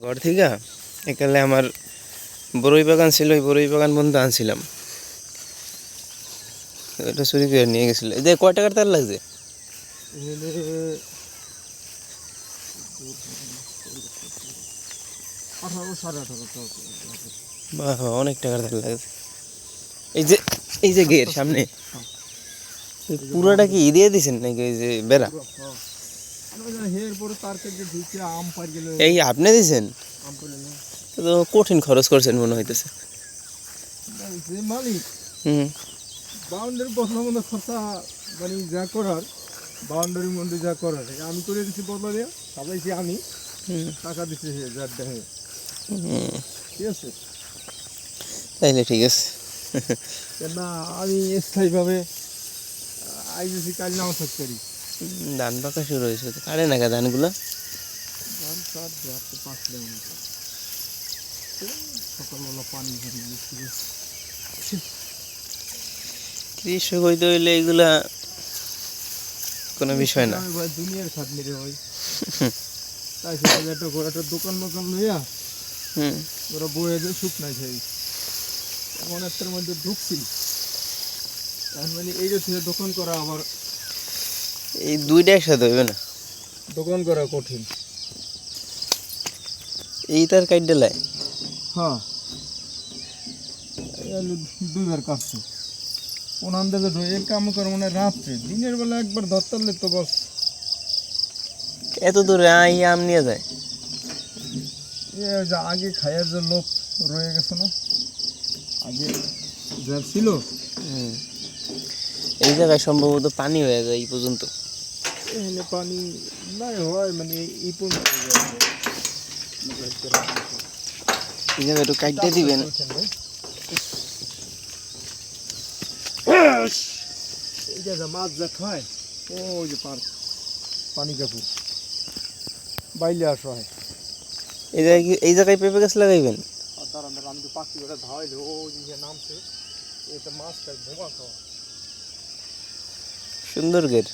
ঘর থেকে, একালে আমার বড়ই বাগান ছিল, ওই বড়ই বাগান বন্ধু আনছিলাম। ওটা চুরি করে নিয়ে গেছিল। এই যে কয় টাকার তার লাগছে? অনেক টাকার তার লাগছে। এই যে এই যে গের সামনে। পুরোটা কি দিয়ে দিছেন নাকি এই যে বেড়া? এই আপনি দিছেন? আম পেলে না তো কঠিন খরচ করছেন মনে হইতেছে। মালিক বাউন্ডারি খরচা যা বাউন্ডারির মধ্যে যা আমি করে দিছি বদলা দিয়ে আমি টাকা হে যার দেখে ঠিক আছে তাইলে ঠিক আছে। না, আমি স্থায়ীভাবে আইতেছি কাল নাও থাকতে পারি। ধান পাকা শুরু হয়েছে কাটে না ধানগুলো? ধান চার রাত্রে পাঁচ কিলোমিটার সকালবেলা পানি কৃষক হইতে হইলে এগুলা কোনো বিষয় না। ভাই দুনিয়ার খাটনি রে ভাই। তাই একটা দোকান দোকান লইয়া হুম। ওরা বয়ে দিয়ে সুখ নাই খাই। এমন একটার মধ্যে ঢুকছি। তার মানে এইটা থেকে দোকান করা আবার এই দুইটা একসাথে হইবে না? দোকান করা কঠিন। এই তার কাইট ডেলায় হ্যাঁ দুইবার কাটছে। ওনান থেকে এর কাম করে মানে রাত্রে দিনের বেলা একবার ধরতারলে তো বস। এত দূরে আই আম নিয়ে যায়। এ যে আগে খাইয়ার যে লোক রয়ে গেছে না আগে যা ছিল হুম। এই জায়গায় সম্ভবত পানি হয়ে যায় এই পর্যন্ত। এখানে পানি নাই হয় মানে এই পর্যন্ত এই জায়গায় একটু কাইটে দিবেন। এই যা মাছ যা খায় ও ওই যে পার পানি বাইলে আসো হয়। এই জায়গায় এই জায়গায় পেঁপে গাছ লাগাইবেন? আর দাঁড়ান দাঁড়ান আমি তো পাখি ওটা ধাওয়াই দেবো ও যে নামছে। এটা মাছ খায় ধোঁয়া খাওয়া। সুন্দর গের